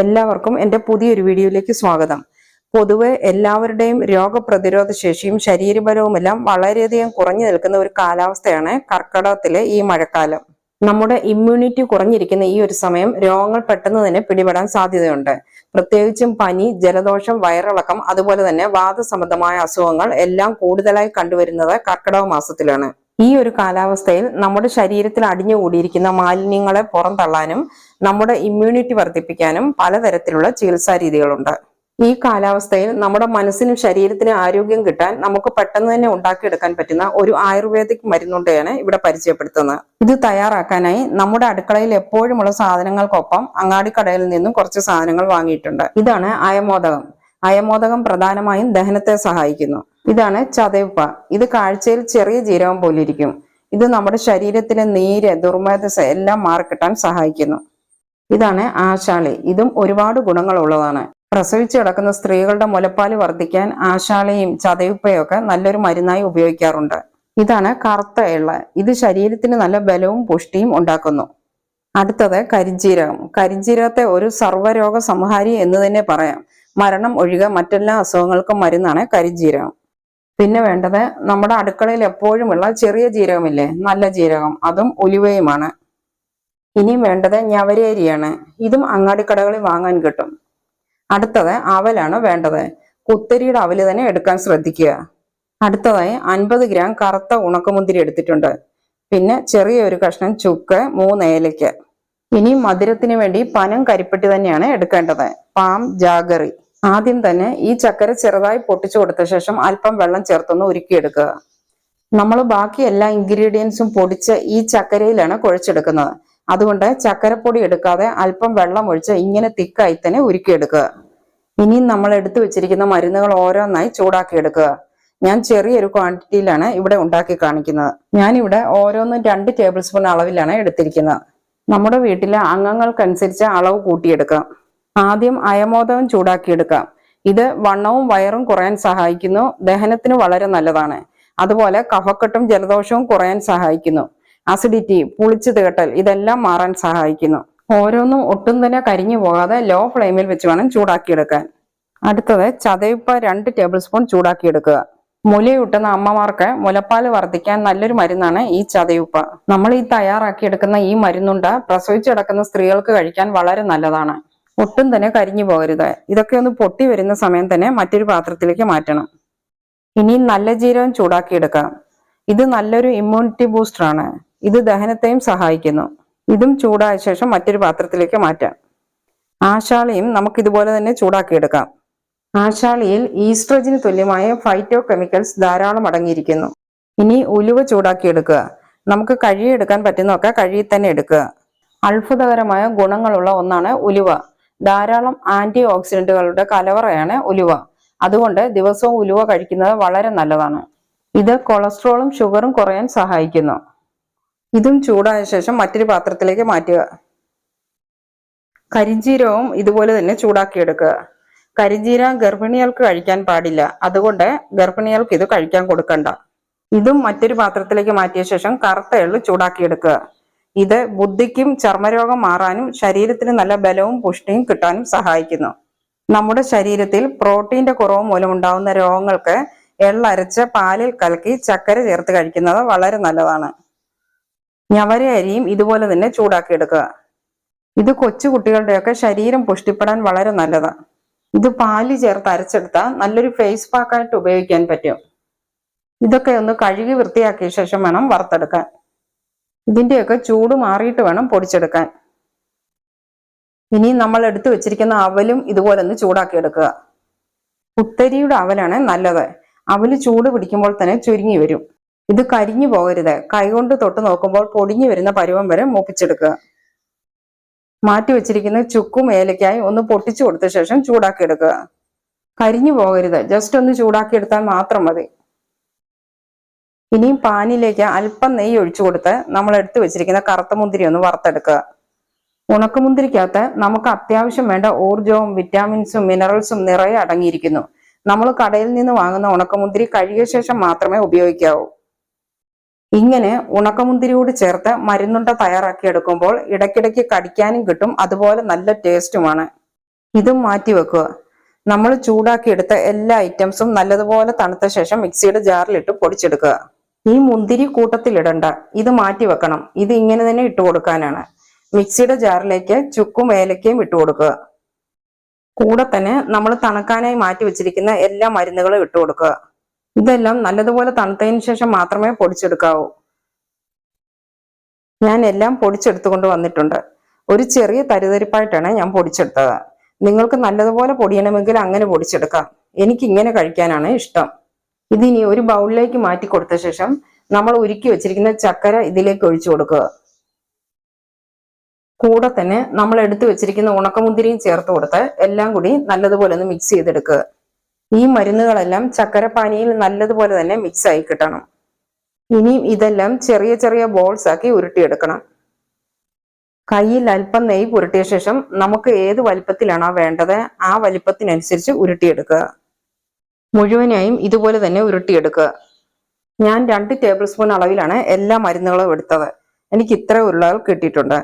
എല്ലാവർക്കും എന്റെ പുതിയൊരു വീഡിയോയിലേക്ക് സ്വാഗതം. പൊതുവെ എല്ലാവരുടെയും രോഗപ്രതിരോധ ശേഷിയും ശരീരബലവുമെല്ലാം വളരെയധികം കുറഞ്ഞു നിൽക്കുന്ന ഒരു കാലാവസ്ഥയാണ് കർക്കിടകത്തിലെ ഈ മഴക്കാലം. നമ്മുടെ ഇമ്മ്യൂണിറ്റി കുറഞ്ഞിരിക്കുന്ന ഈ ഒരു സമയം രോഗങ്ങൾ പെട്ടെന്ന് തന്നെ പിടിപെടാൻ സാധ്യതയുണ്ട്. പ്രത്യേകിച്ചും പനി ജലദോഷം വയറിളക്കം അതുപോലെ തന്നെ വാദസംബന്ധമായ അസുഖങ്ങൾ എല്ലാം കൂടുതലായി കണ്ടുവരുന്നത് കർക്കിടക മാസത്തിലാണ്. ഈ ഒരു കാലാവസ്ഥയിൽ നമ്മുടെ ശരീരത്തിൽ അടിഞ്ഞുകൂടിയിരിക്കുന്ന മാലിന്യങ്ങളെ പുറന്തള്ളാനും നമ്മുടെ ഇമ്മ്യൂണിറ്റി വർദ്ധിപ്പിക്കാനും പലതരത്തിലുള്ള ചികിത്സാ രീതികളുണ്ട്. ഈ കാലാവസ്ഥയിൽ നമ്മുടെ മനസ്സിനും ശരീരത്തിനും ആരോഗ്യം കിട്ടാൻ നമുക്ക് പെട്ടെന്ന് തന്നെ ഉണ്ടാക്കിയെടുക്കാൻ പറ്റുന്ന ഒരു ആയുർവേദിക് മരുന്നുണ്ടെയാണ് ഇവിടെ പരിചയപ്പെടുത്തുന്നത്. ഇത് തയ്യാറാക്കാനായി നമ്മുടെ അടുക്കളയിൽ എപ്പോഴുമുള്ള സാധനങ്ങൾക്കൊപ്പം അങ്ങാടിക്കടയിൽ നിന്നും കുറച്ച് സാധനങ്ങൾ വാങ്ങിയിട്ടുണ്ട്. ഇതാണ് അയമോദകം. അയമോദകം പ്രധാനമായും ദഹനത്തെ സഹായിക്കുന്നു. ഇതാണ് ചതയപ്പ ഇത് കാഴ്ചയിൽ ചെറിയ ജീരകം പോലിരിക്കും. ഇത് നമ്മുടെ ശരീരത്തിലെ നീര് ദുർമേധസ എല്ലാം മാറിക്കിട്ടാൻ സഹായിക്കുന്നു. ഇതാണ് ആശാളി. ഇതും ഒരുപാട് ഗുണങ്ങളുള്ളതാണ്. പ്രസവിച്ചു കിടക്കുന്ന സ്ത്രീകളുടെ മുലപ്പാൽ വർദ്ധിക്കാൻ ആശാളിയും ചതയുപ്പയും നല്ലൊരു മരുന്നായി ഉപയോഗിക്കാറുണ്ട്. ഇതാണ് കറുത്ത എള്ള ഇത് ശരീരത്തിന് നല്ല ബലവും പുഷ്ടിയും ഉണ്ടാക്കുന്നു. അടുത്തത് കരിഞ്ജീരകം കരിഞ്ജീരകത്തെ ഒരു സർവരോഗ സംഹാരി എന്ന് തന്നെ പറയാം. മരണം ഒഴികെ മറ്റെല്ലാ അസുഖങ്ങൾക്കും മരുന്നാണ് കരിഞ്ജീരകം പിന്നെ വേണ്ടത് നമ്മുടെ അടുക്കളയിൽ എപ്പോഴുമുള്ള ചെറിയ ജീരകമില്ലേ? നല്ല ജീരകം. അതും ഉലുവയുമാണ്. ഇനിയും വേണ്ടത് ഞവരേരിയാണ്. ഇതും അങ്ങാടിക്കടകളിൽ വാങ്ങാൻ കിട്ടും. അടുത്തത് അവലാണ് വേണ്ടത്. കുത്തരിയുടെ അവൽ തന്നെ എടുക്കാൻ ശ്രദ്ധിക്കുക. അടുത്തതായി അൻപത് ഗ്രാം കറുത്ത ഉണക്കമുന്തിരി എടുത്തിട്ടുണ്ട്. പിന്നെ ചെറിയ ഒരു കഷ്ണം ചുക്ക് മൂന്ന് ഏലയ്ക്ക. ഇനി മധുരത്തിന് വേണ്ടി പനം കരിപ്പെട്ടി തന്നെയാണ് എടുക്കേണ്ടത്. Palm jaggery. ആദ്യം തന്നെ ഈ ചക്കര ചെറുതായി പൊട്ടിച്ചു കൊടുത്ത ശേഷം അല്പം വെള്ളം ചേർത്തൊന്ന് ഉരുക്കിയെടുക്കുക. നമ്മൾ ബാക്കി എല്ലാ ഇൻഗ്രീഡിയൻസും പൊടിച്ച് ഈ ചക്കരയിലാണ് കുഴച്ചെടുക്കുന്നത്. അതുകൊണ്ട് ചക്കരപ്പൊടി എടുക്കാതെ അല്പം വെള്ളം ഒഴിച്ച് ഇങ്ങനെ തിക്കായി തന്നെ ഉരുക്കിയെടുക്കുക. ഇനിയും നമ്മൾ എടുത്തു വെച്ചിരിക്കുന്ന മരുന്നുകൾ ഓരോന്നായി ചൂടാക്കിയെടുക്കുക. ഞാൻ ചെറിയൊരു ക്വാണ്ടിറ്റിയിലാണ് ഇവിടെ ഉണ്ടാക്കി കാണിക്കുന്നത്. ഞാനിവിടെ ഓരോന്നും രണ്ട് ടേബിൾ സ്പൂൺ അളവിലാണ് എടുത്തിരിക്കുന്നത്. നമ്മുടെ വീട്ടിലെ അംഗങ്ങൾക്കനുസരിച്ച് അളവ് കൂട്ടിയെടുക്കാം. ആദ്യം അയമോദകം ചൂടാക്കിയെടുക്കാം. ഇത് വണ്ണവും വയറും കുറയാൻ സഹായിക്കുന്നു. ദഹനത്തിന് വളരെ നല്ലതാണ്. അതുപോലെ കഫക്കെട്ടും ജലദോഷവും കുറയാൻ സഹായിക്കുന്നു. അസിഡിറ്റി പുളിച്ചു തേട്ടൽ ഇതെല്ലാം മാറാൻ സഹായിക്കുന്നു. ഓരോന്നും ഒട്ടും തന്നെ കരിഞ്ഞു പോകാതെ ലോ ഫ്ലെയിമിൽ വെച്ച് വേണം ചൂടാക്കിയെടുക്കാൻ. അടുത്തത് ചതയുപ്പ രണ്ട് ടേബിൾ സ്പൂൺ ചൂടാക്കിയെടുക്കുക. മുലയൂട്ടുന്ന അമ്മമാർക്ക് മുലപ്പാൽ വർദ്ധിക്കാൻ നല്ലൊരു മരുന്നാണ് ഈ ചതയുപ്പ. നമ്മൾ ഈ തയ്യാറാക്കിയെടുക്കുന്ന ഈ മരുന്നുണ്ട് പ്രസവിച്ചു കിടക്കുന്ന സ്ത്രീകൾക്ക് കഴിക്കാൻ വളരെ നല്ലതാണ്. ഒട്ടും തന്നെ കരിഞ്ഞു പോകരുത്. ഇതൊക്കെ ഒന്ന് പൊട്ടി വരുന്ന സമയം തന്നെ മറ്റൊരു പാത്രത്തിലേക്ക് മാറ്റണം. ഇനി നല്ല ജീരകം ചൂടാക്കിയെടുക്കാം. ഇത് നല്ലൊരു ഇമ്മ്യൂണിറ്റി ബൂസ്റ്റർ ആണ്. ഇത് ദഹനത്തെയും സഹായിക്കുന്നു. ഇതും ചൂടായ ശേഷം മറ്റൊരു പാത്രത്തിലേക്ക് മാറ്റാം. ആശാളിയും നമുക്ക് ഇതുപോലെ തന്നെ ചൂടാക്കിയെടുക്കാം. ആശാളിയിൽ ഈസ്ട്രജിന് തുല്യമായ ഫൈറ്റോ കെമിക്കൽസ് ധാരാളം അടങ്ങിയിരിക്കുന്നു. ഇനി ഉലുവ ചൂടാക്കിയെടുക്കുക. നമുക്ക് കഴുകിയെടുക്കാൻ പറ്റുന്നതൊക്കെ കഴുകി തന്നെ എടുക്കുക. അത്ഭുതകരമായ ഗുണങ്ങളുള്ള ഒന്നാണ് ഉലുവ. ധാരാളം ആന്റി ഓക്സിഡന്റുകളുടെ കലവറയാണ് ഉലുവ. അതുകൊണ്ട് ദിവസവും ഉലുവ കഴിക്കുന്നത് വളരെ നല്ലതാണ്. ഇത് കൊളസ്ട്രോളും ഷുഗറും കുറയാൻ സഹായിക്കുന്നു. ഇതും ചൂടായ ശേഷം മറ്റൊരു പാത്രത്തിലേക്ക് മാറ്റുക. കരിഞ്ചീരവും ഇതുപോലെ തന്നെ ചൂടാക്കിയെടുക്കുക. കരിഞ്ചീര ഗർഭിണികൾക്ക് കഴിക്കാൻ പാടില്ല. അതുകൊണ്ട് ഗർഭിണികൾക്ക് ഇത് കഴിക്കാൻ കൊടുക്കണ്ട. ഇതും മറ്റൊരു പാത്രത്തിലേക്ക് മാറ്റിയ ശേഷം കറുത്ത എള്ള് ചൂടാക്കിയെടുക്കുക. ഇത് ബുദ്ധിക്കും ചർമ്മരോഗം മാറാനും ശരീരത്തിന് നല്ല ബലവും പുഷ്ടിയും കിട്ടാനും സഹായിക്കുന്നു. നമ്മുടെ ശരീരത്തിൽ പ്രോട്ടീന്റെ കുറവ് മൂലമുണ്ടാവുന്ന രോഗങ്ങൾക്ക് എള്ളരച്ച് പാലിൽ കലക്കി ചക്കര ചേർത്ത് കഴിക്കുന്നത് വളരെ നല്ലതാണ്. ഞവര അരിയും ഇതുപോലെ തന്നെ ചൂടാക്കി എടുക്കുക. ഇത് കൊച്ചു കുട്ടികളുടെയൊക്കെ ശരീരം പുഷ്ടിപ്പെടാൻ വളരെ നല്ലതാണ് ഇത് പാൽ ചേർത്ത് അരച്ചെടുത്താൽ നല്ലൊരു ഫേസ് പാക്കായിട്ട് ഉപയോഗിക്കാൻ പറ്റും. ഇതൊക്കെ ഒന്ന് കഴുകി വൃത്തിയാക്കിയ ശേഷം വേണം വറുത്തെടുക്കാൻ. ഇതിന്റെയൊക്കെ ചൂട് മാറിയിട്ട് വേണം പൊടിച്ചെടുക്കാൻ. ഇനി നമ്മൾ എടുത്തു വെച്ചിരിക്കുന്ന അവലും ഇതുപോലെ ഒന്ന് ചൂടാക്കി എടുക്കുക. കുത്തരിയുടെ അവലാണ് നല്ലത്. അവൽ ചൂട് പിടിക്കുമ്പോൾ തന്നെ ചുരുങ്ങി വരും. ഇത് കരിഞ്ഞു പോകരുത്. കൈകൊണ്ട് തൊട്ട് നോക്കുമ്പോൾ പൊടിഞ്ഞു വരുന്ന പരുവം വരെ മൂപ്പിച്ചെടുക്കുക. മാറ്റി വെച്ചിരിക്കുന്ന ചുക്കും ഏലക്കായി ഒന്ന് പൊട്ടിച്ചു കൊടുത്ത ശേഷം ചൂടാക്കി എടുക്കുക. കരിഞ്ഞു പോകരുത്. ജസ്റ്റ് ഒന്ന് ചൂടാക്കി എടുത്താൽ മാത്രം മതി. ഇനിയും പാനിലേക്ക് അല്പം നെയ്യ് ഒഴിച്ചു കൊടുത്ത് നമ്മൾ എടുത്തു വെച്ചിരിക്കുന്ന കറുത്ത മുന്തിരി ഒന്ന് വറുത്തെടുക്കുക. ഉണക്കമുന്തിരിക്കകത്ത് നമുക്ക് അത്യാവശ്യം വേണ്ട ഊർജവും വിറ്റാമിൻസും മിനറൽസും നിറയെ അടങ്ങിയിരിക്കുന്നു. നമ്മൾ കടയിൽ നിന്ന് വാങ്ങുന്ന ഉണക്കമുന്തിരി കഴുകിയ ശേഷം മാത്രമേ ഉപയോഗിക്കാവൂ. ഇങ്ങനെ ഉണക്കമുന്തിരിയോട് ചേർത്ത് മരുന്നുണ്ട തയ്യാറാക്കി എടുക്കുമ്പോൾ ഇടയ്ക്കിടയ്ക്ക് കടിക്കാനും കിട്ടും. അതുപോലെ നല്ല ടേസ്റ്റുമാണ്. ഇതും മാറ്റി വെക്കുക. നമ്മൾ ചൂടാക്കിയെടുത്ത എല്ലാ ഐറ്റംസും നല്ലതുപോലെ തണുത്ത ശേഷം മിക്സിയുടെ ജാറിലിട്ട് പൊടിച്ചെടുക്കുക. ഈ മുന്തിരി കൂട്ടത്തിലിടണ്ട ഇത് മാറ്റി വെക്കണം. ഇത് ഇങ്ങനെ തന്നെ ഇട്ട് കൊടുക്കാനാണ്. മിക്സിയുടെ ജാറിലേക്ക് ചുക്കും ഏലക്കയും ഇട്ട് കൊടുക്കുക. കൂടെ തന്നെ നമ്മൾ തണുക്കാനായി മാറ്റി വെച്ചിരിക്കുന്ന എല്ലാ മരുന്നുകളും ഇട്ട് കൊടുക്കുക. ഇതെല്ലാം നല്ലതുപോലെ തണുത്തതിന് ശേഷം മാത്രമേ പൊടിച്ചെടുക്കാവൂ. ഞാൻ എല്ലാം പൊടിച്ചെടുത്തുകൊണ്ട് വന്നിട്ടുണ്ട്. ഒരു ചെറിയ തരിതരിപ്പായിട്ടാണ് ഞാൻ പൊടിച്ചെടുത്തത്. നിങ്ങൾക്ക് നല്ലതുപോലെ പൊടിയണമെങ്കിൽ അങ്ങനെ പൊടിച്ചെടുക്കാം. എനിക്ക് ഇങ്ങനെ കഴിക്കാനാണ് ഇഷ്ടം. ഇതിനി ഒരു ബൗളിലേക്ക് മാറ്റി കൊടുത്ത ശേഷം നമ്മൾ ഉരുക്കി വെച്ചിരിക്കുന്ന ചക്കര ഇതിലേക്ക് ഒഴിച്ചു കൊടുക്കുക. കൂടെ തന്നെ നമ്മൾ എടുത്തു വെച്ചിരിക്കുന്ന ഉണക്കമുന്തിരിയും ചേർത്ത് കൊടുത്ത് എല്ലാം കൂടി നല്ലതുപോലെ ഒന്ന് മിക്സ് ചെയ്തെടുക്കുക. ഈ മരുന്നുകളെല്ലാം ചക്കരപ്പാനിയിൽ നല്ലതുപോലെ തന്നെ മിക്സ് ആയി കിട്ടണം. ഇനിയും ഇതെല്ലാം ചെറിയ ചെറിയ ബോൾസ് ആക്കി ഉരുട്ടിയെടുക്കണം. കയ്യിൽ അല്പം നെയ്യ് പുരട്ടിയ ശേഷം നമുക്ക് ഏത് വലിപ്പത്തിലാണോ വേണ്ടത് ആ വലിപ്പത്തിനനുസരിച്ച് ഉരുട്ടിയെടുക്കുക. മുഴുവനായും ഇതുപോലെ തന്നെ ഉരുട്ടിയെടുക്കുക. ഞാൻ രണ്ട് ടേബിൾ സ്പൂൺ അളവിലാണ് എല്ലാ മരുന്നുകളും എടുത്തത്. എനിക്ക് ഇത്ര ഉരുളകൾ കിട്ടിയിട്ടുണ്ട്.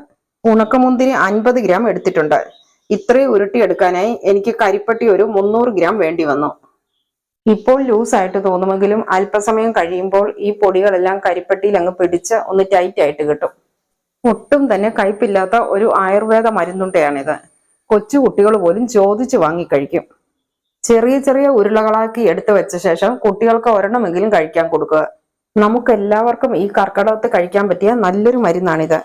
ഉണക്കമുന്തിരി അൻപത് ഗ്രാം എടുത്തിട്ടുണ്ട്. ഇത്രയും ഉരുട്ടിയെടുക്കാനായി എനിക്ക് കരിപ്പട്ടി ഒരു മുന്നൂറ് ഗ്രാം വേണ്ടി വന്നു. ഇപ്പോൾ ലൂസായിട്ട് തോന്നുമെങ്കിലും അല്പസമയം കഴിയുമ്പോൾ ഈ പൊടികളെല്ലാം കരിപ്പട്ടിയിൽ അങ്ങ് പിടിച്ച് ഒന്ന് ടൈറ്റ് ആയിട്ട് കിട്ടും. ഒട്ടും തന്നെ കയ്പില്ലാത്ത ഒരു ആയുർവേദ മരുന്നുണ്ടയാണിത്. കൊച്ചു കുട്ടികൾ പോലും ചോദിച്ചു വാങ്ങിക്കഴിക്കും ചെറിയ ചെറിയ ഉരുളകളാക്കി എടുത്തു വെച്ച ശേഷം കുട്ടികൾക്ക് ഒരെണ്ണമെങ്കിലും കഴിക്കാൻ കൊടുക്കുക. നമുക്ക് എല്ലാവർക്കും ഈ കർക്കിടകത്ത് കഴിക്കാൻ പറ്റിയ നല്ലൊരു മരുന്നാണിത്.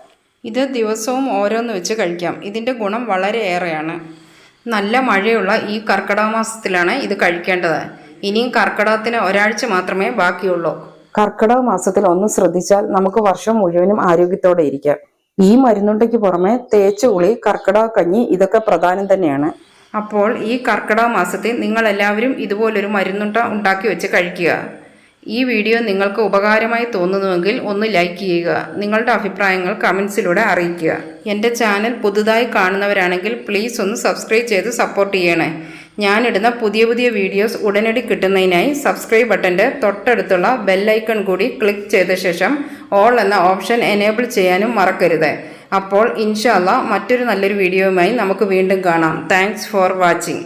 ഇത് ദിവസവും ഓരോന്ന് വെച്ച് കഴിക്കാം. ഇതിന്റെ ഗുണം വളരെ ഏറെയാണ്. നല്ല മഴയുള്ള ഈ കർക്കിടക മാസത്തിലാണ് ഇത് കഴിക്കേണ്ടത്. ഇനിയും കർക്കിടകത്തിന് ഒരാഴ്ച മാത്രമേ ബാക്കിയുള്ളൂ. കർക്കിടക മാസത്തിൽ ഒന്ന് ശ്രദ്ധിച്ചാൽ നമുക്ക് വർഷം മുഴുവനും ആരോഗ്യത്തോടെ ഇരിക്കാം. ഈ മരുന്നുണ്ടയ്ക്ക് പുറമെ തേച്ചുകുളി കർക്കിടക കഞ്ഞി ഇതൊക്കെ പ്രധാനം തന്നെയാണ്. അപ്പോൾ ഈ കർക്കിടക മാസത്തിൽ നിങ്ങൾ എല്ലാവരും ഇതുപോലൊരു മരുന്നുണ്ട ഉണ്ടാക്കി വെച്ച് കഴിക്കുക. ഈ വീഡിയോ നിങ്ങൾക്ക് ഉപകാരമായി തോന്നുന്നുവെങ്കിൽ ഒന്ന് ലൈക്ക് ചെയ്യുക. നിങ്ങളുടെ അഭിപ്രായങ്ങൾ കമൻസിലൂടെ അറിയിക്കുക. എന്റെ ചാനൽ പുതുതായി കാണുന്നവരാണെങ്കിൽ പ്ലീസ് ഒന്ന് സബ്സ്ക്രൈബ് ചെയ്ത് സപ്പോർട്ട് ചെയ്യണേ. ഞാനിടുന്ന പുതിയ പുതിയ വീഡിയോസ് ഉടനടി കിട്ടുന്നതിനായി സബ്സ്ക്രൈബ് ബട്ടന്റെ തൊട്ടടുത്തുള്ള ബെല്ലൈക്കൺ കൂടി ക്ലിക്ക് ചെയ്ത ശേഷം ഓൾ എന്ന ഓപ്ഷൻ എനേബിൾ ചെയ്യാനും മറക്കരുത്. അപ്പോൾ ഇൻഷാല്ല മറ്റൊരു നല്ലൊരു വീഡിയോയുമായി നമുക്ക് വീണ്ടും കാണാം. Thanks for watching